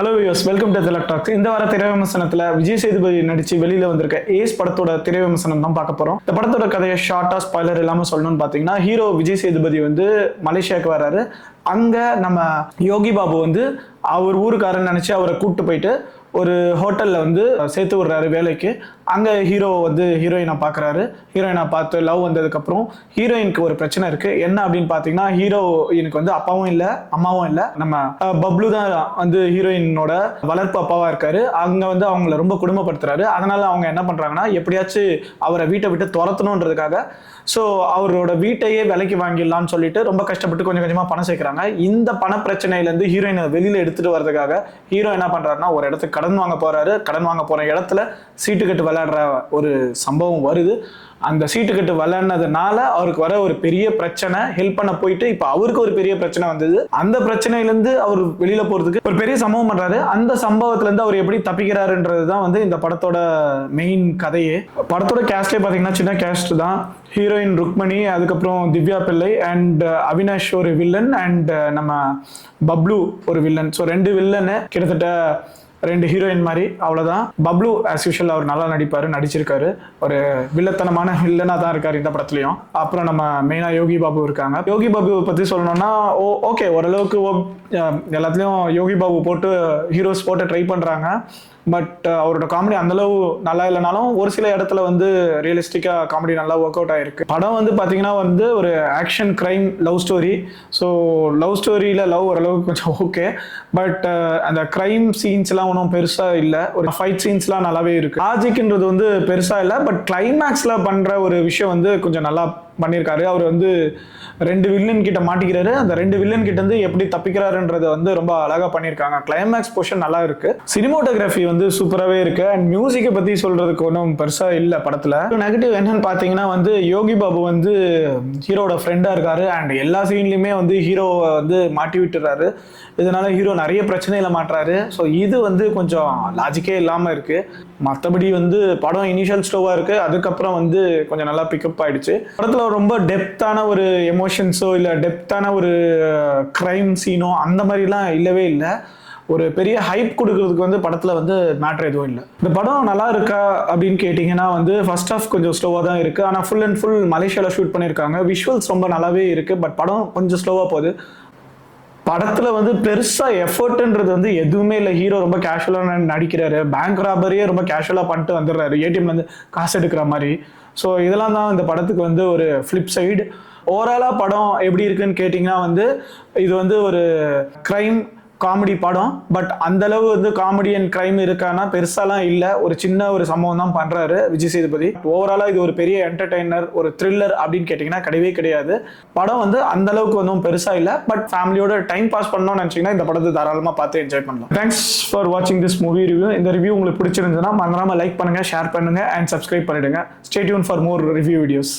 Hello guys welcome to Tilak talks இந்த வார திரை விமர்சனத்தில் விஜய் சேதுபதி நடிச்சு வெளியில் வந்திருக்க ஏஸ் படத்தோட திரை விமர்சனம் தான் பார்க்க போகிறோம் இந்த படத்தோட கதையை ஷார்ட்டாக ஸ்பாய்லர் இல்லாமல் சொல்லணும்னு பார்த்தீங்கன்னா ஹீரோ விஜய் சேதுபதி வந்து மலேசியாவுக்கு வர்றாரு அங்கே நம்ம யோகி பாபு வந்து அவர் ஊருக்காரன்னு நினச்சி அவரை கூப்பிட்டு போயிட்டு ஒரு ஹோட்டலில் வந்து சேர்த்து விடுறாரு வேலைக்கு. அங்கே ஹீரோ வந்து ஹீரோயினை பார்க்கறாரு ஹீரோயினை பார்த்து லவ் வந்ததுக்கப்புறம் ஹீரோயினுக்கு ஒரு பிரச்சனை இருக்குது என்ன அப்படின்னு பார்த்தீங்கன்னா ஹீரோயினுக்கு வந்து அப்பாவும் இல்லை அம்மாவும் இல்லை. நம்ம பப்ளு தான் வந்து ஹீரோயினோட வளர்ப்பு அப்பாவாக இருக்காரு. அங்கே வந்து அவங்கள ரொம்ப குடும்பப்படுத்துறாரு. அதனால் அவங்க என்ன பண்ணுறாங்கன்னா எப்படியாச்சும் அவரை வீட்டை விட்டு துரத்தணுன்றதுக்காக ஸோ அவரோட வீட்டையே விலைக்கு வாங்கிடலாம்னு சொல்லிட்டு ரொம்ப கஷ்டப்பட்டு கொஞ்சம் கொஞ்சமாக பணம் சேர்க்குறாங்க. இந்த பண பிரச்சனையிலேருந்து ஹீரோயினை வெளியில் எடுத்துகிட்டு வர்றதுக்காக ஹீரோ என்ன பண்ணுறாருன்னா ஒரு இடத்துக்கு கடன் வாங்க போறாரு. கடன் வாங்க போற இடத்துல சீட்டு கட்டு விளையாடுற ஒரு சம்பவம் வருது. அந்த சீட்டு கட்டு விளையாடுனதுனால அவருக்கு வர ஒரு பெரிய பிரச்சனை ஹெல்ப் பண்ண போயிட்டு இப்போ அவருக்கு ஒரு பெரிய பிரச்சனை வந்தது. அந்த பிரச்சனையிலேருந்து அவர் வெளியில போறதுக்கு ஒரு பெரிய சம்பவம் பண்றாரு. அந்த சம்பவத்துல இருந்து அவர் எப்படி தப்பிக்கிறாருன்றது தான் வந்து இந்த படத்தோட மெயின் கதையே. படத்தோட கேஸ்டே பார்த்தீங்கன்னா சின்ன கேஸ்ட் தான். ஹீரோயின் ருக்மணி அதுக்கப்புறம் திவ்யா பிள்ளை அண்ட் uh, அவினாஷ் ஒரு வில்லன் அண்ட் uh, நம்ம பப்ளு ஒரு வில்லன் ஸோ ரெண்டு வில்லனு கிட்டத்தட்ட ரெண்டு ஹீரோயின் மாதிரி. அவ்வளோதான் பப்ளு ஆஸ் யூஷுவல் அவர் நல்லா நடிப்பார் நடிச்சிருக்காரு. ஒரு வில்லத்தனமான வில்லனாக தான் இருக்கார் இந்த படத்துலையும். அப்புறம் நம்ம மெயினாக யோகி பாபு இருக்காங்க. யோகி பாபு பற்றி சொல்லணும்னா ஓ ஓகே ஓரளவுக்கு எல்லாத்துலேயும் யோகி பாபு போட்டு ஹீரோஸ் போட்டு ட்ரை பண்ணுறாங்க பட் uh, அவரோட காமெடி அந்தளவு நல்லா இல்லைனாலும் ஒரு சில இடத்துல வந்து ரியலிஸ்டிக்காக காமெடி நல்லா ஒர்க் அவுட் ஆயிருக்கு. படம் வந்து பார்த்தீங்கன்னா வந்து ஒரு action crime love story so love ஸ்டோரியில் லவ் ஓரளவுக்கு கொஞ்சம் ஓகே பட் uh, அந்த கிரைம் சீன்ஸ்லாம் ஒன்றும் பெருசாக இல்லை. ஒரு ஃபைட் சீன்ஸ்லாம் நல்லாவே இருக்கு. லாஜிக்ன்றது வந்து பெருசாக இல்லை. பட் கிளைமேக்ஸில் பண்ணுற ஒரு விஷயம் வந்து கொஞ்சம் நல்லா பண்ணியிருக்காரு. அவர் வந்து ரெண்டு வில்லன் கிட்ட மாட்டிக்கிறாரு. அந்த ரெண்டு வில்லன் கிட்ட இருந்து எப்படி தப்பிக்கிறாருன்றத வந்து ரொம்ப அழகா பண்ணியிருக்காங்க. கிளைமேக்ஸ் போர்ஷன் நல்லா இருக்கு. சினிமோட்டோகிராஃபி வந்து சூப்பராகவே இருக்கு. அண்ட் மியூசிக்கை பத்தி சொல்றதுக்கு ஒன்றும் பெருசா இல்லை படத்துல. நெகட்டிவ் என்னன்னு பார்த்தீங்கன்னா வந்து யோகி பாபு வந்து ஹீரோட ஃப்ரெண்டா இருக்காரு. அண்ட் எல்லா சீன்லயுமே வந்து ஹீரோவை வந்து மாட்டி விட்டுறாரு. இதனால ஹீரோ நிறைய பிரச்சனையில மாட்டுறாரு. ஸோ இது வந்து கொஞ்சம் லாஜிக்கே இல்லாம இருக்கு. மற்றபடி வந்து படம் இனிஷியல் ஸ்லோவா இருக்கு. அதுக்கப்புறம் வந்து கொஞ்சம் நல்லா பிக்கப் ஆயிடுச்சு. படத்துல ரொம்ப டெப்த்தான ஒரு எமோஷன்ஸோ இல்லை டெப்த்தான ஒரு க்ரைம் சீனோ அந்த மாதிரிலாம் இல்லவே இல்லை. ஒரு பெரிய ஹைப் கொடுக்கறதுக்கு வந்து படத்தில் வந்து மேட்ரு எதுவும் இல்லை. இந்த படம் நல்லா இருக்கா அப்படின்னு கேட்டிங்கன்னா வந்து ஃபர்ஸ்ட் ஆஃப் கொஞ்சம் ஸ்லோவாக தான் இருக்குது ஆனால் ஃபுல் அண்ட் ஃபுல் மலேசியாவில் ஷூட் பண்ணியிருக்காங்க விஷுவல்ஸ் ரொம்ப நல்லாவே இருக்கு. பட் படம் கொஞ்சம் ஸ்லோவாக போகுது. படத்துல வந்து பெருசா எஃபர்ட்ன்றது வந்து எதுவுமே இல்லை. ஹீரோ ரொம்ப கேஷுவலா நடிக்கிறாரு. பேங்க் ராபரியே ரொம்ப கேஷுவலா பண்ணிட்டு வந்துடுறாரு. ஏடிஎம்ல இருந்து காசு எடுக்கிற மாதிரி. ஸோ இதெல்லாம் தான் இந்த படத்துக்கு வந்து ஒரு ஃப்ளிப் சைடு ஓவராலாக படம் எப்படி இருக்குன்னு கேட்டிங்கன்னா வந்து இது வந்து ஒரு க்ரைம் காமெடி படம் பட் அந்தளவு வந்து காமெடி அண்ட் கிரைம் இருக்கானா பெருசாலாம் இல்லை. ஒரு சின்ன ஒரு சம்பவம் தான் பண்ணுறாரு விஜய் சேதுபதி. ஓவராலாக இது ஒரு பெரிய என்டர்டைனர் ஒரு த்ரில்லர் அப்படின்னு கேட்டிங்கன்னா கிடையவே கிடையாது. படம் வந்து அந்தளவுக்கு ஒன்றும் பெருசாக இல்லை பட் ஃபேமிலியோட டைம் பாஸ் பண்ணணும்னு நினச்சிங்கன்னா இந்த படத்தை தாராளமாக பார்த்து என்ஜாய் பண்ணலாம். தேங்க்ஸ் ஃபார் வாட்சிங் திஸ் மூவி ரிவ்யூ இந்த ரிவ்யூ உங்களுக்கு பிடிச்சிருந்ததுன்னா மறந்துடாமல் லைக் பண்ணுங்கள் ஷேர் பண்ணுங்க அண்ட் சப்ஸ்கிரைப் பண்ணிடுங்க. Stay tuned for more review videos